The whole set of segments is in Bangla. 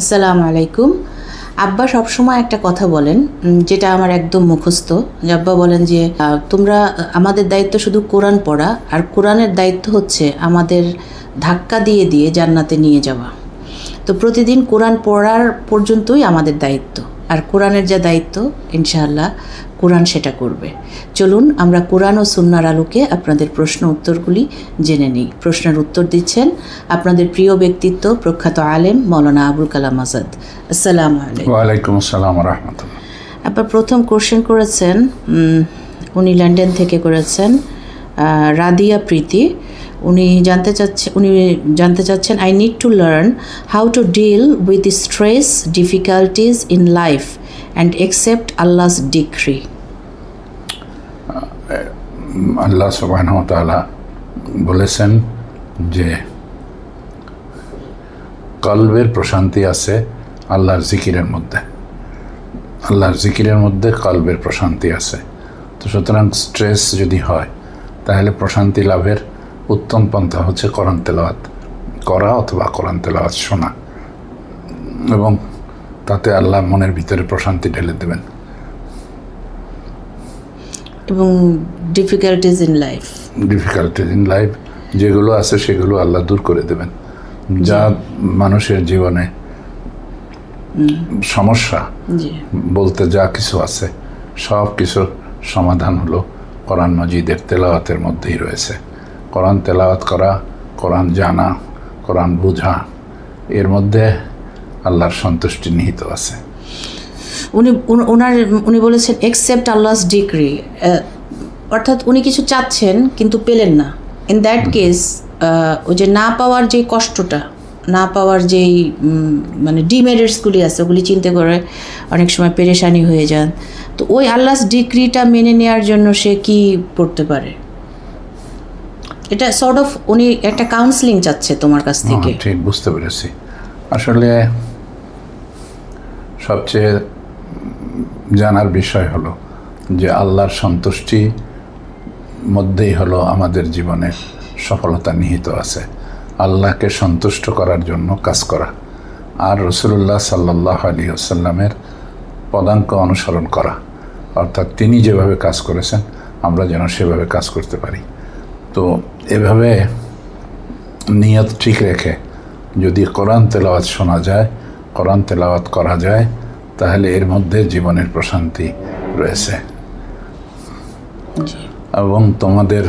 আসসালামু আলাইকুম। আব্বা সবসময় একটা কথা বলেন যেটা আমার একদম মুখস্থ। আব্বা বলেন যে তোমরা আমাদের দায়িত্ব শুধু কোরআন পড়া, আর কোরআনের দায়িত্ব হচ্ছে আমাদের ধাক্কা দিয়ে দিয়ে জান্নাতে নিয়ে যাওয়া। তো প্রতিদিন কোরআন পড়ার পর্যন্তই আমাদের দায়িত্ব। আর কোরআনের যা দায়িত্ব, ইনশাআল্লাহ কোরআন সেটা করবে। চলুন আমরা কোরআন ও সুন্নার আলোকে আপনাদের প্রশ্ন উত্তরগুলি জেনে নিই। প্রশ্নের উত্তর দিচ্ছেন আপনাদের প্রিয় ব্যক্তিত্ব প্রখ্যাত আলেম মৌলানা আবুল কালাম আজাদ। আসসালাম আলাইকুম। আসসালাম রহমতুল্লাহ। আপনার প্রথম কোশ্চেন করেছেন উনি লন্ডন থেকে করেছেন রাদিয়া প্রীতি। উনি জানতে চাচ্ছে উনি জানতে চাচ্ছেন I need to learn how to deal with stress difficulties in life and accept Allah's decree আল্লাহ সুবাহ তাআলা বলেছেন যে কলবের প্রশান্তি আছে আল্লাহর জিকিরের মধ্যে। আল্লাহর জিকিরের মধ্যে কলবের প্রশান্তি আছে। তো সুতরাং স্ট্রেস যদি হয়, তাহলে প্রশান্তি লাভের উত্তম পন্থা হচ্ছে কোরআন তেলাওয়াত করা অথবা কোরআন তেলাওয়াত শোনা। এবং তাতে আল্লাহ মনের ভিতরে প্রশান্তি ঢেলে দেবেন। এবং difficulties in life difficulties in life যেগুলো আছে সেগুলো আল্লাহ দূর করে দেবেন। যা মানুষের জীবনে সমস্যা বলতে যা কিছু আছে সব কিছুর সমাধান হলো কোরআন মজিদের তেলাওয়াতের মধ্যেই রয়েছে। কোরআন তেলাওয়াত করা কোরআন জানা কোরআন বোঝা এর মধ্যে আল্লাহর সন্তুষ্টি নিহিত আছে। উনি ওনার উনি বলেছেন একসেপ্ট আল্লাহস ডিগ্রি অর্থাৎ উনি কিছু চাচ্ছেন কিন্তু পেলেন না। ইন দ্যাট কেস ওই যে না পাওয়ার যে কষ্টটা না পাওয়ার যেই মানে ডিমেরিটসগুলি আছে ওগুলি চিন্তা করে অনেক সময় পেরেশানি হয়ে যান। তো ওই আল্লাহস ডিগ্রিটা মেনে নেওয়ার জন্য সে কি পড়তে পারে? এটা সর্ট অফ উনি একটা কাউন্সিলিং চাচ্ছে তোমার কাছ থেকে। হ্যাঁ, ঠিক বুঝতে পেরেছি। আসলে সবচেয়ে জানার বিষয় হলো যে আল্লাহর সন্তুষ্টি মধ্যেই হলো আমাদের জীবনের সফলতা নিহিত আছে। আল্লাহকে সন্তুষ্ট করার জন্য কাজ করা। আর রসুল্লাহ সাল্লাহ আলী আসাল্লামের পদাঙ্ক অনুসরণ করা। অর্থাৎ তিনি যেভাবে কাজ করেছেন, আমরা যেন সেভাবে কাজ করতে পারি। তো এভাবে নিয়ত ঠিক রেখে যদি কোরআন তেলাওয়াত শোনা যায়, কোরআন তেলাওয়াত করা যায় তাহলে এর মধ্যে জীবনের প্রশান্তি রয়েছে। এবং তোমাদের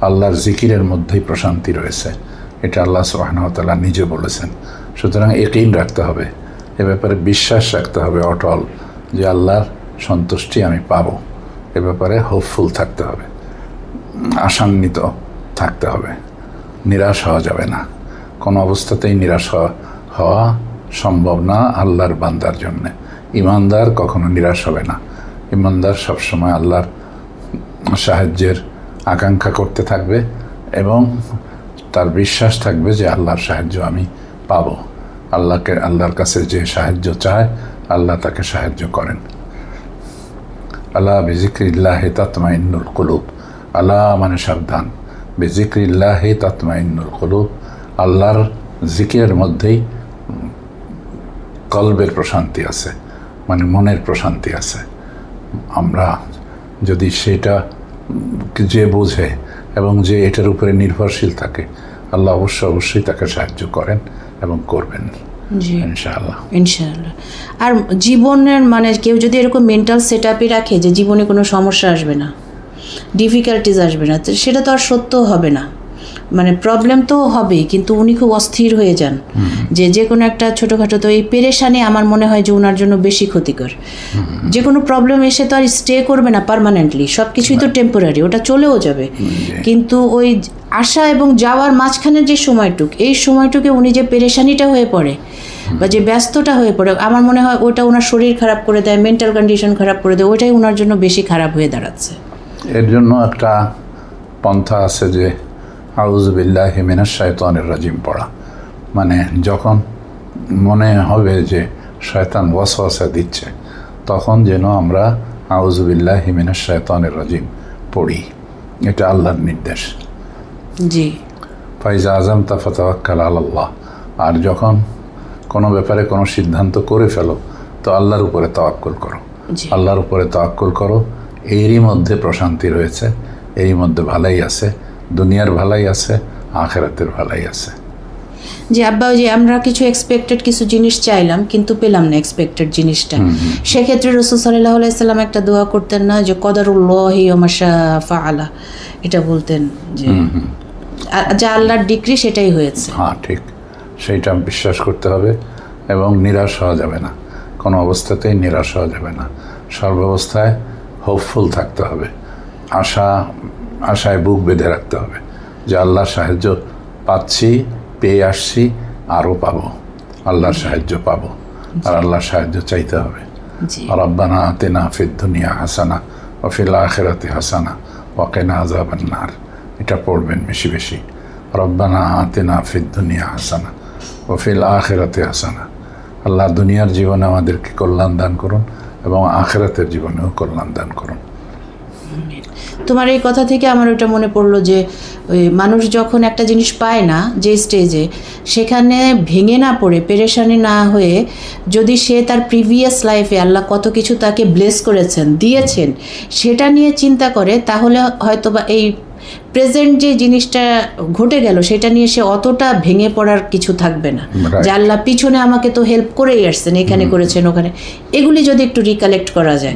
আল্লাহর জিকিরের মধ্যেই প্রশান্তি রয়েছে। এটা আল্লাহ সুবাহনতালা নিজে বলেছেন। সুতরাং একেই রাখতে হবে। এ ব্যাপারে বিশ্বাস রাখতে হবে অটল যে আল্লাহর সন্তুষ্টি আমি পাবো। এ ব্যাপারে হোপফুল থাকতে হবে। আশান্বিত থাকতে হবে। নিরাশ হওয়া যাবে না। কোনো অবস্থাতেই নিরাশ হওয়া সম্ভব না আল্লাহর বান্দার জন্যে। ইমানদার কখনো নিরাশ হবে না। ইমানদার সবসময় আল্লাহর সাহায্যের আকাঙ্ক্ষা করতে থাকবে এবং তার বিশ্বাস থাকবে যে আল্লাহর সাহায্য আমি পাব। আল্লাহকে, আল্লাহর কাছে যে সাহায্য চায়, আল্লাহ তাকে সাহায্য করেন। আল্লাহ বেজিক্রিল্লাহে তাতমাইন্নুল কুলুব। আল্লাহ মানে সাবধান। বেজিক্রিল্লাহে তাতমাইন্নুল কুলুব। আল্লাহর জিকিরের মধ্যেই কলবের প্রশান্তি আছে। মানে মনের প্রশান্তি আছে। আমরা যদি সেটা যে বোঝে এবং যে এটার উপরে নির্ভরশীল থাকে আল্লাহ অবশ্যই অবশ্যই তাকে সাহায্য করেন এবং করবেন। ইনশাআল্লাহ। ইনশাআল্লাহ। আর জীবনের মানে কেউ যদি এরকম মেন্টাল সেট রাখে যে জীবনে কোনো সমস্যা আসবে না ডিফিকাল্টিজ আসবে না সেটা তো আর সত্য হবে না। মানে প্রবলেম তো হবেই কিন্তু উনি খুব অস্থির হয়ে যান। যে যে কোনো একটা ছোটোখাটো তো এই পেরেশানি আমার মনে হয় যে ওনার জন্য বেশি ক্ষতিকর। যে কোনো প্রবলেম এসে তো আর স্টে করবে না পারমানেন্টলি সব কিছুই তো টেম্পোরারি ওটা চলেও যাবে। কিন্তু ওই আসা এবং যাওয়ার মাঝখানে যে সময়টুক এই সময়টুকে উনি যে পেরেশানিটা হয়ে পড়ে বা যে ব্যস্ততা হয়ে পড়ে আমার মনে হয় ওটা ওনার শরীর খারাপ করে দেয় মেন্টাল কন্ডিশন খারাপ করে দেয় ওইটাই ওনার জন্য বেশি খারাপ হয়ে দাঁড়াচ্ছে। এর জন্য একটা পন্থা আছে যে আউজবিল্লাহ হিমিনাস শয়তানের রাজিম পড়া। মানে যখন মনে হবে যে শয়তান ওয়াসওয়াসা দিচ্ছে তখন যেন আমরা আউজবিল্লাহ হিমিনাস শয়তানের রাজিম পড়ি। এটা আল্লাহর নির্দেশ। জি। ফাইজা আজম তাফাতাক্কাল আল্লাহ আর যখন কোনো ব্যাপারে কোনো সিদ্ধান্ত করে ফেলো তো আল্লাহর উপরে তাওয়াক্কুল করো। আল্লাহর উপরে তাওয়াক্কুল করো। এরই মধ্যে প্রশান্তি রয়েছে এরই মধ্যে ভালাই আছে। দুনিয়ার ভালাই আছে আখেরাতের ভালাই আছে। যে আব্বা ওই যে আমরা কিছু এক্সপেক্টেড কিছু জিনিস চাইলাম কিন্তু পেলাম না এক্সপেক্টেড জিনিসটা। সেক্ষেত্রে রসুল সাল্লাহ আলাইসাল্লাম একটা দোয়া করতেন না যে কদারুল্লাহি ওমাশা ফাআলা এটা বলতেন যে যা আল্লাহর ডিগ্রি সেটাই হয়েছে। হ্যাঁ ঠিক। সেইটা বিশ্বাস করতে হবে এবং নিরাশ হওয়া যাবে না। কোনো অবস্থাতেই নিরাশ হওয়া যাবে না। সর্বাবস্থায় হোপফুল থাকতে হবে। আশা আশায় বুক বেঁধে রাখতে হবে যে আল্লাহর সাহায্য পাচ্ছি পেয়ে আসছি আরও পাবো। আল্লাহর সাহায্য পাবো আর আল্লাহর সাহায্য চাইতে হবে। রব্বানা আতিনা ফিদ দুনিয়া হাসানা ও ফিল আখেরাতে হাসানা ওয়াকেনা আজাবান নার। এটা পড়বেন বেশি বেশি। রব্বানা আতিনা ফিদ দুনিয়া হাসানা ও ফিল আখেরাতে হাসানা। আল্লাহ দুনিয়ার জীবনে আমাদেরকে কল্যাণ দান করুন এবং আখেরাতের জীবনেও কল্যাণ দান করুন। তোমার এই কথা থেকে আমার ওটা মনে পড়ল যে মানুষ যখন একটা জিনিস পায় না, যে স্টেজে সেখানে ভেঙে না পড়ে, পেরেশানি না হয়ে যদি সে তার প্রিভিয়াস লাইফে আল্লাহ কত কিছু তাকে ব্লেস করেছেন, দিয়েছেন, সেটা নিয়ে চিন্তা করে, তাহলে হয়তো বা এই প্রেজেন্ট যে জিনিসটা ঘটে গেল সেটা নিয়ে সে অতটা ভেঙে পড়ার কিছু থাকবে না। যে আল্লাহ পিছনে আমাকে তো হেল্প করেই আসছেন এখানে করেছেন ওখানে। এগুলি যদি একটু রিকালেক্ট করা যায়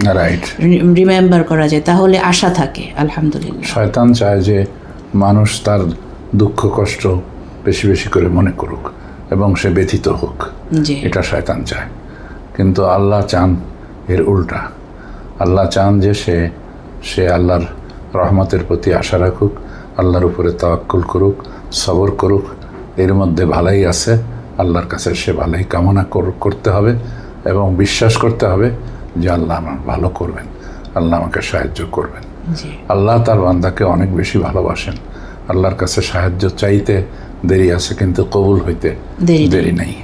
রিমেম্বার করা যায় তাহলে আশা থাকে আলহামদুলিল্লাহ। শয়তান চায় যে মানুষ তার দুঃখ কষ্ট বেশি বেশি করে মনে করুক এবং সে ব্যথিত হোক। এটা শয়তান চায়। কিন্তু আল্লাহ চান এর উল্টা। আল্লাহ চান যে সে সে আল্লাহর রহমতের প্রতি আশা রাখুক আল্লাহর উপরে তাওয়াক্কুল করুক সবর করুক এর মধ্যে ভালাই আছে। আল্লাহর কাছে সে ভালাই কামনা কর- করতে হবে এবং বিশ্বাস করতে হবে যে আল্লাহ আমার ভালো করবেন আল্লাহ আমাকে সাহায্য করবেন। আল্লাহ তার বান্দাকে অনেক বেশি ভালোবাসেন। আল্লাহর কাছে সাহায্য চাইতে দেরি আছে কিন্তু কবুল হইতে দেরি নেই।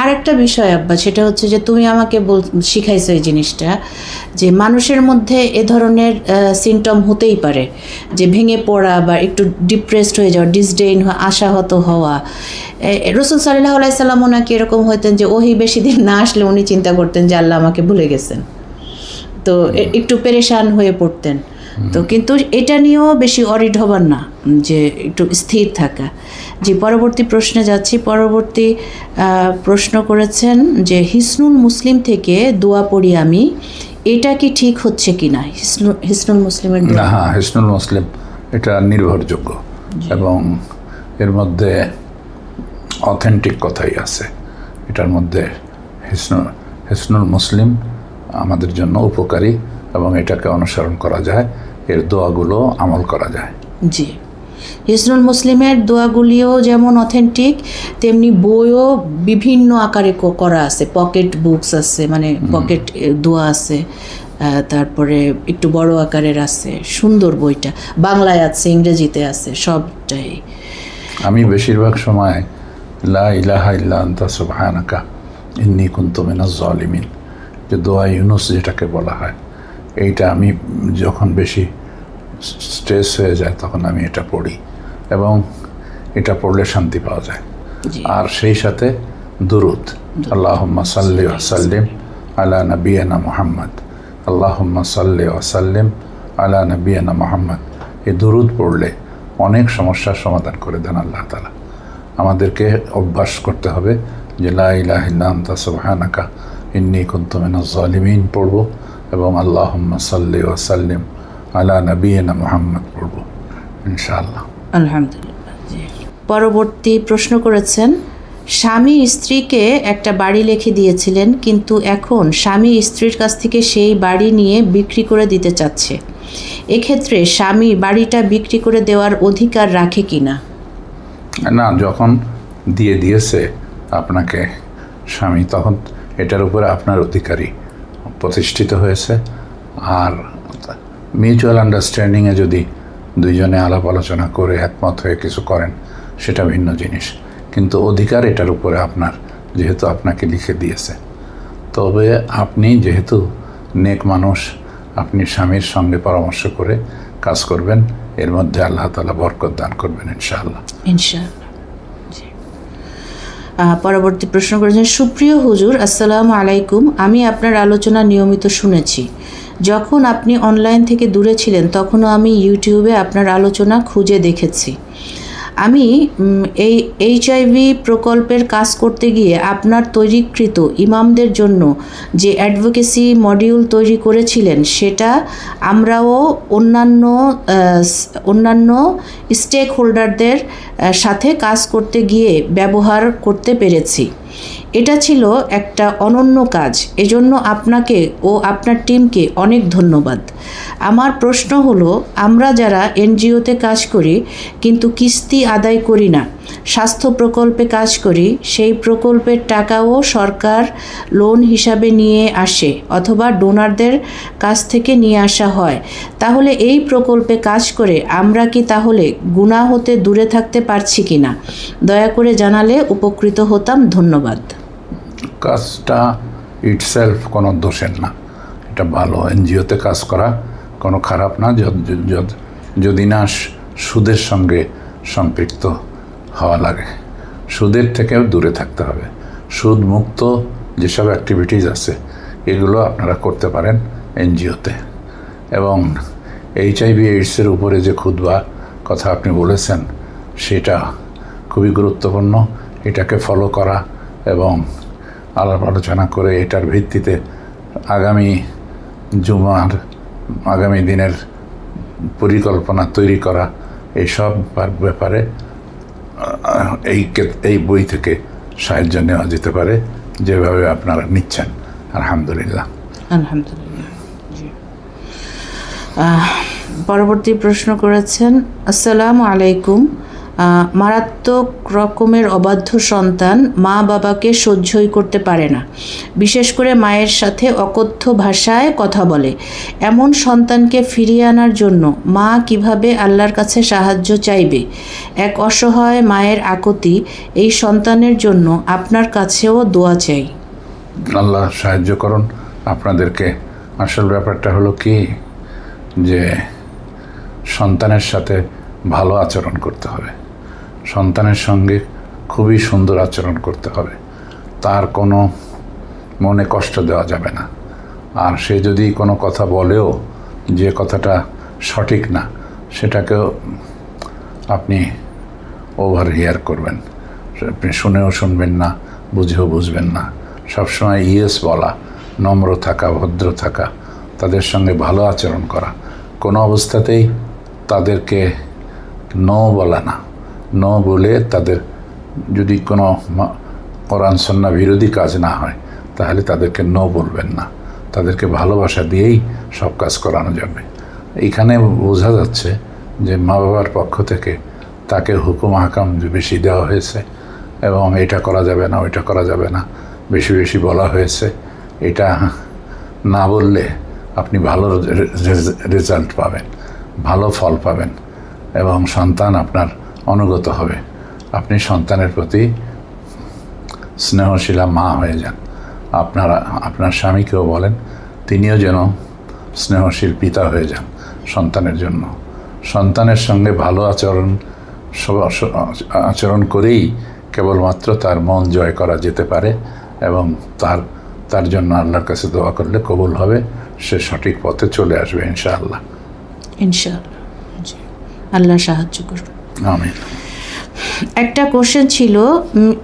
আর একটা বিষয় আব্বা সেটা হচ্ছে যে তুমি আমাকে বল শিখাইছো এই জিনিসটা যে মানুষের মধ্যে এ ধরনের সিমটম হতেই পারে। যে ভেঙে পড়া বা একটু ডিপ্রেসড হয়ে যাওয়া ডিসডেইন হওয়া আশাহত হওয়া। রসুল সাল্লাহ আলাইসাল্লাম ওনাকে এরকম হইতেন যে ওহি বেশি দিন না আসলে উনি চিন্তা করতেন যে আল্লাহ আমাকে ভুলে গেছেন। তো একটু পেরেশান হয়ে পড়তেন। তো কিন্তু এটা নিয়েও বেশি অরিড হবার না যে একটু স্থির থাকা। যে পরবর্তী প্রশ্নে যাচ্ছি। পরবর্তী প্রশ্ন করেছেন যে হিসনুল মুসলিম থেকে দোয়া পড়ি আমি এটা কি ঠিক হচ্ছে কি না হিসনুল মুসলিমের না হ্যাঁ হিসনুল মুসলিম এটা নির্ভরযোগ্য এবং এর মধ্যে অথেন্টিক কথাই আছে। এটার মধ্যে হিসনুল হিসনুল মুসলিম আমাদের জন্য উপকারী। এবং এটাকে অনুসরণ করা যায় এর দোয়াগুলো আমল করা যায়। জি। হিসনুল মুসলিমের দোয়াগুলিও যেমন অথেন্টিক তেমনি বইও বিভিন্ন আকারে করা আছে। পকেট বুকস আছে মানে পকেট দোয়া আছে তারপরে একটু বড় আকারের আছে সুন্দর বইটা। বাংলায় আছে ইংরেজিতে আছে সবটাই। আমি বেশিরভাগ সময় লা ইলাহা ইল্লা আন্তা সুবহানাকা ইন্নী কুনতু মিনাজ জালিমিন যে দোয়া ইউনুস যেটাকে বলা হয়। এইটা আমি যখন বেশি স্ট্রেস হয়ে যায় তখন আমি এটা পড়ি এবং এটা পড়লে শান্তি পাওয়া যায়। আর সেই সাথে দুরুদ। আল্লাহ সাল্লি ওয়াসাল্লিম আলা নবিয়ানা মুহাম্মদ। আল্লাহুম্মা সাল্লি ওয়াসাল্লিম আলা নবিয়ানা মোহাম্মদ। এই দুরুদ পড়লে অনেক সমস্যার সমাধান করে দেন আল্লাহ তালা আমাদেরকে অভ্যাস করতে হবে যে লা ইলাহা ইল্লা আনতা সুবহানাকা ইন্নী কুনতু মিনাজ জালিমিন পড়ব। এবং আল্লাহুম্মা সাল্লি ওয়াসাল্লিম আলা নবিয়ানা মুহাম্মদ পড়ব ইনশাআল্লাহ। আলহামদুলিল্লাহ। পরবর্তী প্রশ্ন করেছেন স্বামী স্ত্রীকে একটা বাড়ি লিখে দিয়েছিলেন কিন্তু এখন স্বামী স্ত্রীর কাছ থেকে সেই বাড়ি নিয়ে বিক্রি করে দিতে চাচ্ছে। এক্ষেত্রে স্বামী বাড়িটা বিক্রি করে দেওয়ার অধিকার রাখে কি না না যখন দিয়ে দিয়েছে আপনাকে স্বামী তখন এটার উপরে আপনার অধিকারী। প্রতিষ্ঠিত হয়েছে। আর মিউচুয়াল আন্ডারস্ট্যান্ডিংয়ে যদি দুইজনে আলাপ আলোচনা করে একমত হয়ে কিছু করেন, সেটা ভিন্ন জিনিস। কিন্তু অধিকার এটার উপরে আপনার, যেহেতু আপনাকে লিখে দিয়েছে। তবে আপনি যেহেতু নেক মানুষ, আপনি স্বামীর সঙ্গে পরামর্শ করে কাজ করবেন, এর মধ্যে আল্লাহ তালা বরকত দান করবেন ইনশাআল্লাহ। ইনশাআল্লাহ। পরবর্তী প্রশ্ন করেছেন, সুপ্রিয় হুজুর, আসসালামু আলাইকুম। আমি আপনার আলোচনা নিয়মিত শুনেছি। যখন আপনি অনলাইন থেকে দূরে ছিলেন, তখনও আমি ইউটিউবে আপনার আলোচনা খুঁজে দেখেছি। আমি এই এইচআইভি প্রকল্পের কাজ করতে গিয়ে আপনার তৈরিকৃত ইমামদের জন্য যে অ্যাডভোকেসি মডিউল তৈরি করেছিলেন, সেটা আমরাও অন্যান্য অন্যান্য স্টেক হোল্ডারদের সাথে কাজ করতে গিয়ে ব্যবহার করতে পেরেছি। এটা ছিল একটা অনন্য কাজ। এজন্য আপনাকে ও আপনার টিমকে অনেক ধন্যবাদ। আমার প্রশ্ন হলো, আমরা যারা এনজিওতে কাজ করি, কিন্তু কিস্তি আদায় করি না, স্বাস্থ্য প্রকল্পে কাজ করি, সেই প্রকল্পের টাকাও সরকার লোন হিসাবে নিয়ে আসে অথবা ডোনারদের কাছ থেকে নিয়ে আসা হয়। তাহলে এই প্রকল্পে কাজ করে আমরা কি তাহলে গুণা হতে দূরে থাকতে পারছি কি না দয়া করে জানালে উপকৃত হতাম। ধন্যবাদ। কাজটা ইটসেলফ কোনো দোষের না। এটা ভালো, এনজিওতে কাজ করা কোনো খারাপ না, যদ- না সুদের সঙ্গে সম্পৃক্ত হওয়া লাগে। সুদের থেকেও দূরে থাকতে হবে। সুদ মুক্ত যেসব অ্যাক্টিভিটিস আছে, এগুলো আপনারা করতে পারেন এনজিওতে। এবং এইচ এইচআইভি এইডসের উপরে যে ক্ষুদবা কথা আপনি বলেছেন, সেটা খুবই গুরুত্বপূর্ণ। এটাকে ফলো করা এবং আলাপ আলোচনা করে এটার ভিত্তিতে আগামী জুমার, আগামী দিনের পরিকল্পনা তৈরি করা ব্যাপ- ব্যাপারে এই এই বই থেকে সাহায্য নেওয়া যেতে পারে, যেভাবে আপনারা নিচ্ছেন। আলহামদুলিল্লাহ। আলহামদুলিল্লাহ। পরবর্তী প্রশ্ন করেছেন, আসসালামু আলাইকুম। মারাত্মক রকমের অবাধ্য সন্তান মা বাবাকে সহ্যই করতে পারে না। বিশেষ করে মায়ের সাথে অকথ্য ভাষায় কথা বলে। এমন সন্তানকে ফিরিয়ে আনার জন্য মা কীভাবে আল্লাহর কাছে সাহায্য চাইবে? এক অসহায় মায়ের আকতি এই সন্তানের জন্য আপনার কাছেও দোয়া চাই। আল্লাহ সাহায্য করুন। আপনাদেরকে আসল ব্যাপারটা হলো কি? যে সন্তানের সাথে ভালো আচরণ করতে হবে। সন্তানের সঙ্গে খুবই সুন্দর আচরণ করতে হবে। তার কোনো মনে কষ্ট দেওয়া যাবে না। আর সে যদি কোনো কথা বলেও যে কথাটা সঠিক না, সেটাকেও আপনি ওভার হিয়ার করবেন। আপনি শুনেও শুনবেন না, বুঝেও বুঝবেন না। সবসময় ইয়েস বলা, নম্র থাকা, ভদ্র থাকা, তাদের সঙ্গে ভালো আচরণ করা। কোনো অবস্থাতেই তাদেরকে ন বলা না। ন বলে তাদের যদি কোনো কোরআন সন্না বিরোধী কাজ না হয়, তাহলে তাদেরকে ন বলবেন না। তাদেরকে ভালোবাসা দিয়েই সব কাজ করানো যাবে। এখানে বোঝা যাচ্ছে যে মা বাবার পক্ষ থেকে তাকে হুকুম হাকাম বেশি দেওয়া হয়েছে এবং এটা করা যাবে না, ওইটা করা যাবে না, বেশি বেশি বলা হয়েছে, এটা না বললে আপনি ভালো রেজাল্ট পাবেন, ভালো ফল পাবেন এবং সন্তান আপনার অনুগত হবে। আপনি সন্তানের প্রতি স্নেহশীলা মা হয়ে যান। আপনারা, আপনার স্বামীকেও বলেন, তিনিও যেন স্নেহশীল পিতা হয়ে যান সন্তানের জন্য। সন্তানের সঙ্গে ভালো আচরণ আচরণ করেই কেবলমাত্র তার মন জয় করা যেতে পারে এবং তার তার জন্য আল্লাহর কাছে দোয়া করলে কবুল হবে। সে সঠিক পথে চলে আসবে ইনশাআল্লাহ। ইনশাআল্লাহ। আল্লাহ সাহায্য করুন। আমিন। একটা কোশ্চেন ছিল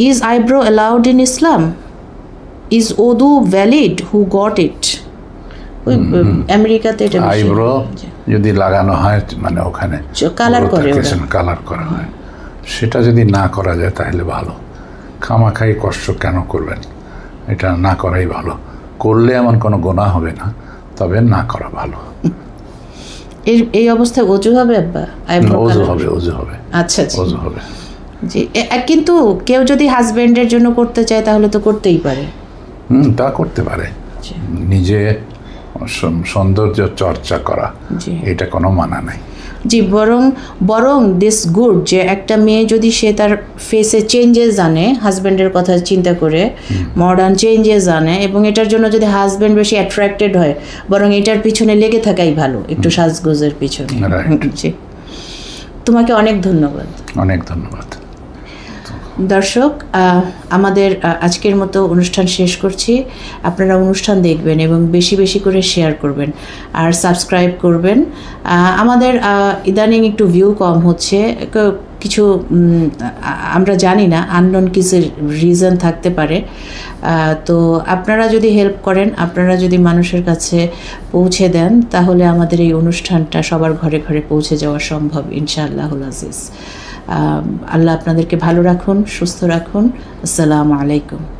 is eyebrow allowed in Islam is ওদু valid who got it ওই আমেরিকাতে এটা আইব্রো যদি লাগানো হয় মানে ওখানে colour করে কালার করা হয়। সেটা যদি না করা যায় তাহলে ভালো। খামাখাই কষ্ট কেন করবেন? এটা না করাই ভালো। করলে এমন কোনো গোনা হবে না তবে না করা ভালো। এর এই অবস্থায় অজু হবে আব্বা? অজু? হবে অজু হবে। আচ্ছা আচ্ছা। অজু হবে। জি কিন্তু কেউ যদি হাজবেন্ডের জন্য করতে চায় তাহলে তো করতেই পারে। হুম তা করতে পারে। নিজে সৌ- সৌন্দর্য চর্চা করা। জি। এটা কোনো মানা নাই। জি বরং বরং দিস গুড যে একটা মেয়ে যদি সে তার ফেসে চেঞ্জেস আনে হাজব্যান্ডের কথা চিন্তা করে মডার্ন চেঞ্জেস আনে এবং এটার জন্য যদি হাজব্যান্ড বেশি অ্যাট্রাক্টেড হয় বরং এটার পিছনে লেগে থাকাই ভালো একটু সাজগোজের পিছনে। তোমাকে অনেক ধন্যবাদ। অনেক ধন্যবাদ। দর্শক আমাদের আজকের মতো অনুষ্ঠান শেষ করছি। আপনারা অনুষ্ঠান দেখবেন এবং বেশি বেশি করে শেয়ার করবেন আর সাবস্ক্রাইব করবেন। আমাদের ইদানিং একটু ভিউ কম হচ্ছে। কিছু আমরা জানি না আননোন কিছু রিজন থাকতে পারে। তো আপনারা যদি হেল্প করেন, আপনারা যদি মানুষের কাছে পৌঁছে দেন, তাহলে আমাদের এই অনুষ্ঠানটা সবার ঘরে ঘরে পৌঁছে যাওয়া সম্ভব, ইনশাআল্লাহুল আজিজ। আল্লাহ আপনাদেরকে ভালো রাখুন সুস্থ রাখুন। আসসালামু আলাইকুম।